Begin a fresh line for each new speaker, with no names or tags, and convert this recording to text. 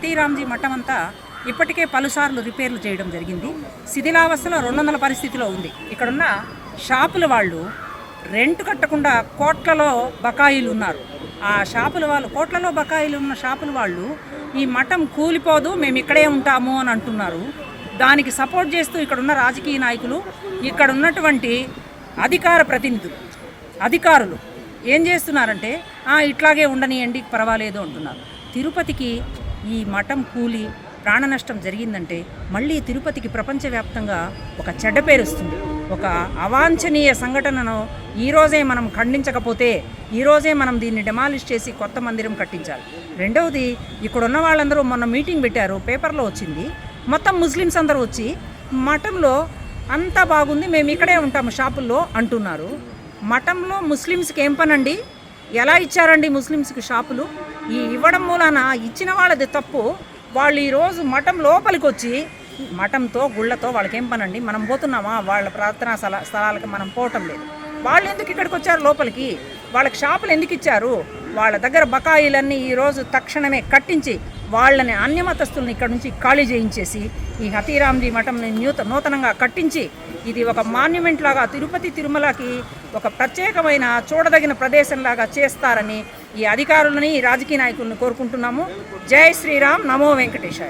శ్రీరామ్జీ మఠం అంతా ఇప్పటికే పలుసార్లు రిపేర్లు చేయడం జరిగింది. శిథిలావస్థలో రెండు వందల పరిస్థితిలో ఉంది. ఇక్కడున్న షాపుల వాళ్ళు రెంట్ కట్టకుండా కోట్లలో బకాయిలు ఉన్నారు. ఆ షాపుల వాళ్ళు కోట్లలో బకాయిలు ఉన్న షాపుల వాళ్ళు ఈ మఠం కూలిపోదు మేము ఇక్కడే ఉంటాము అని అంటున్నారు. దానికి సపోర్ట్ చేస్తూ ఇక్కడున్న రాజకీయ నాయకులు ఇక్కడ ఉన్నటువంటి అధికార ప్రతినిధులు అధికారులు ఏం చేస్తున్నారంటే ఇట్లాగే ఉండనియండి పర్వాలేదు అంటున్నారు. తిరుపతికి ఈ మఠం కూలి ప్రాణ నష్టం జరిగిందంటే మళ్ళీ తిరుపతికి ప్రపంచవ్యాప్తంగా ఒక చెడ్డ పేరు వస్తుంది. ఒక అవాంఛనీయ సంఘటనను ఈరోజే మనం ఖండించకపోతే ఈరోజే మనం దీన్ని డెమాలిష్ చేసి కొత్త మందిరం కట్టించాలి. రెండవది ఇక్కడ ఉన్న వాళ్ళందరూ మొన్న మీటింగ్ పెట్టారు పేపర్లో వచ్చింది. మొత్తం ముస్లిమ్స్ అందరూ వచ్చి మఠంలో అంతా బాగుంది మేము ఇక్కడే ఉంటాము షాపుల్లో అంటున్నారు. మఠంలో ముస్లిమ్స్కి ఏం పనండి? ఎలా ఇచ్చారండి ముస్లిమ్స్కి షాపులు? ఈ ఇవ్వడం మూలాన ఇచ్చిన వాళ్ళది తప్పు. వాళ్ళు ఈరోజు మఠం లోపలికి వచ్చి మఠంతో గుళ్ళతో వాళ్ళకి పనండి? మనం పోతున్నామా? వాళ్ళ ప్రార్థనా స్థల స్థలాలకు మనం పోవటం లేదు. వాళ్ళు ఎందుకు ఇక్కడికి వచ్చారు లోపలికి? వాళ్ళకి షాపులు ఎందుకు ఇచ్చారు? వాళ్ళ దగ్గర బకాయిలన్నీ ఈరోజు తక్షణమే కట్టించి వాళ్ళని అన్యమతస్తుల్ని ఇక్కడ నుంచి ఖాళీ చేయించేసి ఈ హతీరాంజీ మఠంని నూత నూతనంగా కట్టించి ఇది ఒక మాన్యుమెంట్ లాగా తిరుపతి తిరుమలకి ఒక ప్రత్యేకమైన చూడదగిన ప్రదేశంలాగా చేస్తారని ఈ అధికారులని ఈ రాజకీయ నాయకులను కోరుకుంటున్నాము. జై శ్రీరామ్. నమో వెంకటేశాయ.